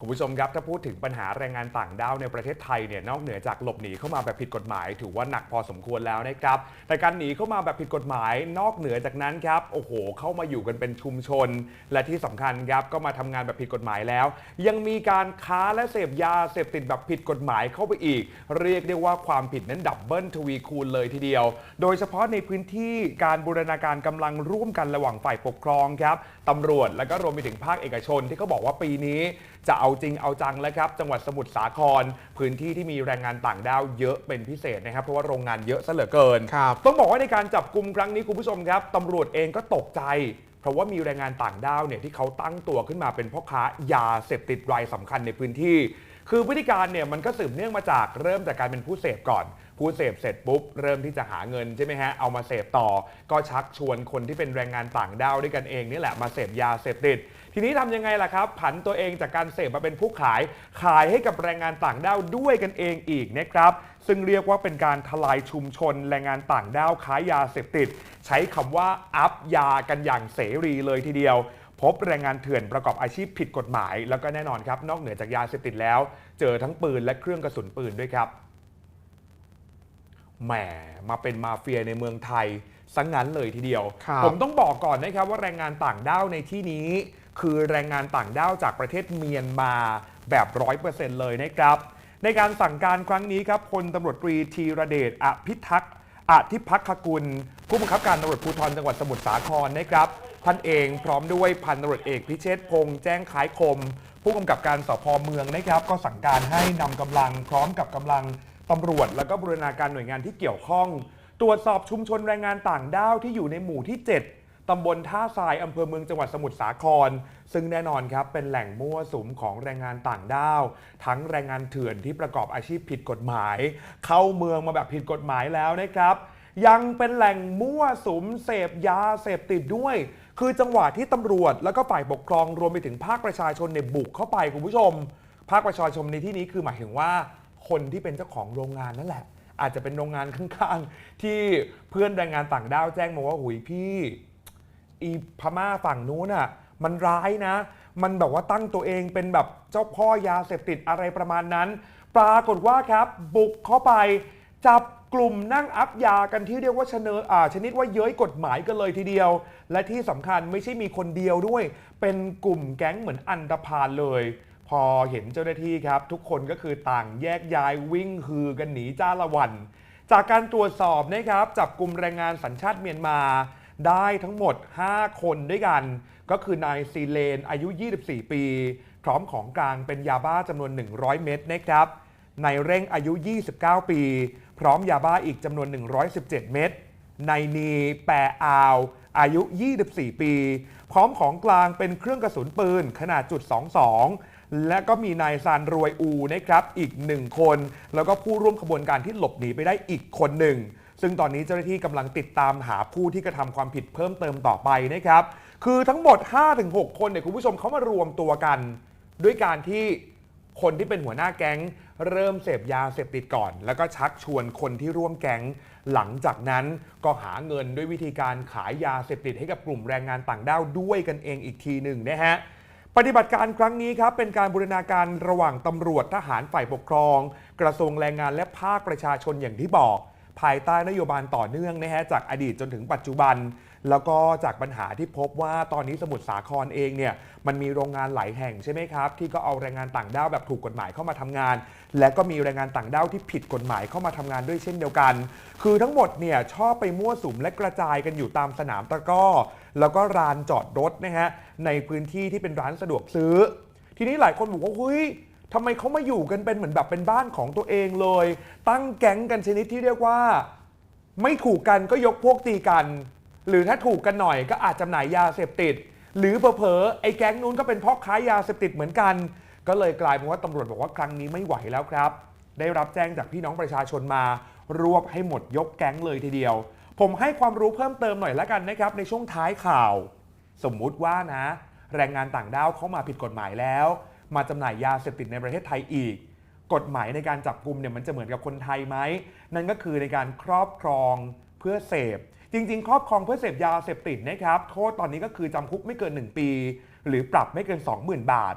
คุณผู้ชมครับ ถ้าพูดถึงปัญหาแรงงานต่างด้าวในประเทศไทยเนี่ยนอกเหนือจากหลบหนีเข้ามาแบบผิดกฎหมาย ถือว่าหนักพอสมควรแล้วนะครับ แต่การหนีเข้ามาแบบผิดกฎหมาย นอกเหนือจากนั้นครับโอ้โห เข้ามาอยู่กันเป็นชุมชน และที่สำคัญครับก็มาทำงานแบบผิดกฎหมายแล้ว ยังมีการค้าและเสพยาเสพติดแบบผิดกฎหมายเข้าไปอีก เรียกได้ว่าความผิดนั้นดับเบิลทวีคูณเลยทีเดียว โดยเฉพาะในพื้นที่การบูรณาการกำลังร่วมกันระหว่างฝ่ายปกครองครับตำรวจและก็รวมไปถึงภาคเอกชนที่เขาบอกว่าปีนี้จะเอาจริงเอาจังแล้วครับ จังหวัดสมุทรสาคร พื้นที่ที่มีแรงงานต่างด้าวเยอะเป็นพิเศษนะครับ เพราะว่าโรงงานเยอะซะเหลือเกินครับต้องบอกว่าในการจับกลุ่มครั้งนี้คุณผู้ชมครับตำรวจเองก็ตกใจเพราะว่ามีแรงงานต่างด้าวเนี่ยที่เขาตั้งตัวขึ้นมาเป็นพ่อค้ายาเสพติดรายสำคัญในพื้นที่ คือพฤติการเนี่ยมันก็สืบเนื่องมาจากเริ่มจากการเป็นผู้เสพก่อน ผู้เสพเสร็จปุ๊บ เริ่มที่จะหาเงินใช่ไหมฮะ เอามาเสพต่อ ก็ชักชวนคนที่เป็นแรงงานต่างด้าวด้วยกันเองนี่แหละมาเสพยาเสพติด ทีนี้ทำยังไงล่ะครับ ผันตัวเองจากการเสพมาเป็นผู้ขาย ขายให้กับแรงงานต่างด้าวด้วยกันเองอีกนะครับ ซึ่งเรียกว่าเป็นการทลายชุมชนแรงงานต่างด้าวค้ายาเสพติด ใช้คำว่าอัพยากันอย่างเสรีเลยทีเดียวพบแรงงานเถื่อนประกอบอาชีพผิดกฎหมาย แล้วก็แน่นอนครับ นอกเหนือจากยาเสพติดแล้ว เจอทั้งปืนและเครื่องกระสุนปืนด้วยครับ แหมมาเป็นมาเฟียในเมืองไทยสังงั้นเลยทีเดียวครับผมต้องบอกก่อนนะครับว่าแรงงานต่างด้าวในที่นี้ คือแรงงานต่างด้าวจากประเทศเมียนมาแบบร้อยเปอร์เซ็นต์เลยนะครับ ในการสั่งการครั้งนี้ครับพลตำรวจตรีธีรเดชอภิทักษ์อธิพักขกุล ผู้บังคับการตำรวจภูธรจังหวัดสมุทรสาครนะครับท่านเองพร้อมด้วยพันตำรวจเอกพิเชษพงษ์แจ้งขายคม ผู้กำกับการสพเมืองนะครับ ก็สั่งการให้นำกำลังพร้อมกับกำลัง ตำรวจ แล้วก็บูรณาการหน่วยงานที่เกี่ยวข้อง ตรวจสอบชุมชนแรงงานต่างด้าวที่อยู่ในหมู่ที่ 7ตำบลท่าทรายอำเภอเมืองจังหวัดสมุทรสาคร ซึ่งแน่นอนครับเป็นแหล่งมั่วสุมของแรงงานต่างด้าว ทั้งแรงงานเถื่อนที่ประกอบอาชีพผิดกฎหมาย เข้าเมืองมาแบบผิดกฎหมายแล้วนะครับ ยังเป็นแหล่งมั่วสุมเสพยาเสพติดด้วยคือจังหวะที่ตำรวจแล้วก็ฝ่ายปกครองรวมไปถึงภาคประชาชนเนี่ยบุกเข้าไปคุณผู้ชม ภาคประชาชนในที่นี้คือหมายถึงว่า คนที่เป็นเจ้าของโรงงานนั่นแหละ อาจจะเป็นโรงงานข้างๆ ที่เพื่อนแรงงานต่างด้าวแจ้งมาว่าหุยพี่อีพม่าฝั่งนู้นอะมันร้ายนะ มันแบบว่าตั้งตัวเองเป็นแบบเจ้าพ่อยาเสพติดอะไรประมาณนั้น ปรากฏว่าครับ บุกเข้าไปจับกลุ่มนั่งอัพยากันที่เรียกว่าชนอ่าชนิดว่าเย้ยกฎหมายกันเลยทีเดียว และที่สำคัญไม่ใช่มีคนเดียวด้วย เป็นกลุ่มแก๊งเหมือนอันดพาลเลย พอเห็นเจ้าหน้าที่ครับ ทุกคนก็คือต่างแยกย้ายวิ่งฮือกันหนีจ้าละวัน จากการตรวจสอบนะครับจับกลุ่มแรงงานสัญชาติเมียนมา ได้ทั้งหมด 5 คนด้วยกัน ก็คือนายซีเลนอายุ 24 ปี พร้อมของกลางเป็นยาบ้าจำนวน 100 เม็ดนะครับนายเร่งอายุ 29 ปี พร้อมยาบ้าอีกจำนวน 117 เม็ดนายนีแปรอาว อายุ 24 ปี พร้อมของกลางเป็นเครื่องกระสุนปืนขนาดจุด 22 และก็มีนายซานรวยอูนะครับอีกหนึ่งคน แล้วก็ผู้ร่วมขบวนการที่หลบหนีไปได้อีกคนหนึ่ง ซึ่งตอนนี้เจ้าหน้าที่กำลังติดตามหาผู้ที่กระทำความผิดเพิ่มเติมต่อไปนะครับ คือทั้งหมด 5-6 คนเนี่ยคุณผู้ชมเขามารวมตัวกัน ด้วยการที่คนที่เป็นหัวหน้าแก๊ง เริ่มเสพยาเสพติดก่อน แล้วก็ชักชวนคนที่ร่วมแก๊ง หลังจากนั้นก็หาเงินด้วยวิธีการขายยาเสพติดให้กับกลุ่มแรงงานต่างด้าวด้วยกันเองอีกทีหนึ่งนะฮะปฏิบัติการครั้งนี้ครับเป็นการบูรณาการระหว่างตำรวจทหารฝ่ายปกครอง กระทรวงแรงงานและภาคประชาชนอย่างที่บอก ภายใต้นโยบายต่อเนื่องนะฮะจากอดีตจนถึงปัจจุบัน แล้วก็จากปัญหาที่พบว่าตอนนี้สมุทรสาครเองเนี่ยมันมีโรงงานหลายแห่งใช่ไหมครับ ที่ก็เอาแรงงานต่างด้าวแบบถูกกฎหมายเข้ามาทำงาน และก็มีแรงงานต่างด้าวที่ผิดกฎหมายเข้ามาทำงานด้วยเช่นเดียวกัน คือทั้งหมดเนี่ยชอบไปมั่วสุมและกระจายกันอยู่ตามสนามตะก้อ แล้วก็ลานจอดรถนะฮะในพื้นที่ที่เป็นร้านสะดวกซื้อ ทีนี้หลายคนบอกว่าเฮ้ยทำไมเขามาอยู่กันเป็นเหมือนแบบเป็นบ้านของตัวเองเลย ตั้งแก๊งกันชนิดที่เรียกว่า ไม่ถูกกันก็ยกพวกตีกัน หรือถ้าถูกกันหน่อยก็อาจจำหน่ายยาเสพติด หรือเผลอๆไอ้แก๊งนู้นก็เป็นพ่อค้ายาเสพติดเหมือนกัน ก็เลยกลายเป็นว่าตำรวจบอกว่าครั้งนี้ไม่ไหวแล้วครับ ได้รับแจ้งจากพี่น้องประชาชนมารวบให้หมดยกแก๊งเลยทีเดียว ผมให้ความรู้เพิ่มเติมหน่อยละกันนะครับ ในช่วงท้ายข่าว สมมุติว่านะ แรงงานต่างด้าวเข้ามาผิดกฎหมายแล้ว มาจำหน่ายยาเสพติดในประเทศไทยอีกกฎหมายในการจับกลุ่มเนี่ยมันจะเหมือนกับคนไทยไหม นั่นก็คือในการครอบครองเพื่อเสพ จริง ๆ ครอบครองเพื่อเสพยาเสพติดนะครับโทษตอนนี้ก็คือจำคุกไม่เกิน 1 ปี หรือปรับไม่เกิน 20,000 บาท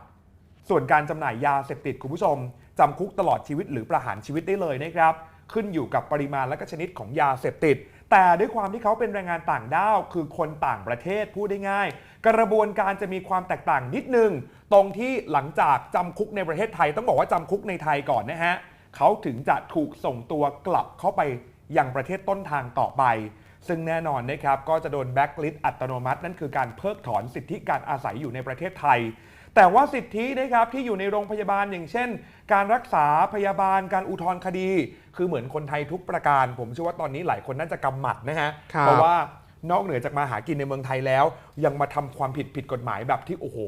ส่วนการจำหน่ายยาเสพติดคุณผู้ชมจำคุกตลอดชีวิตหรือประหารชีวิตได้เลยนะครับขึ้นอยู่กับปริมาณและก็ชนิดของยาเสพติด แต่ด้วยความที่เขาเป็นแรงงานต่างด้าว คือคนต่างประเทศพูดได้ง่าย กระบวนการจะมีความแตกต่างนิดนึง ตรงที่หลังจากจำคุกในประเทศไทย ต้องบอกว่าจำคุกในไทยก่อนนะฮะเขาถึงจะถูกส่งตัวกลับเข้าไปยังประเทศต้นทางต่อไป ซึ่งแน่นอนนะครับก็จะโดนแบ็กลิสต์อัตโนมัติ นั่นคือการเพิกถอนสิทธิการอาศัยอยู่ในประเทศไทย แต่ว่าสิทธินะครับที่อยู่ในโรงพยาบาลอย่างเช่น การรักษาพยาบาลการอุทธรณ์คดี คือเหมือนคนไทยทุกประการ ผมเชื่อว่าตอนนี้หลายคนน่าจะกำหมัดนะฮะครับเพราะว่านอกเหนือจากมาหากินในเมืองไทยแล้ว ยังมาทำความผิดผิดกฎหมายแบบที่โอ้โห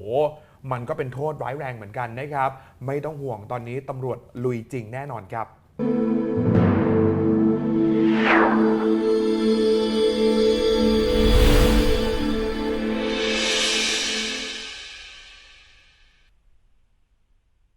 มันก็เป็นโทษร้ายแรงเหมือนกันนะครับ ไม่ต้องห่วงตอนนี้ตำรวจลุยจริงแน่นอนครับ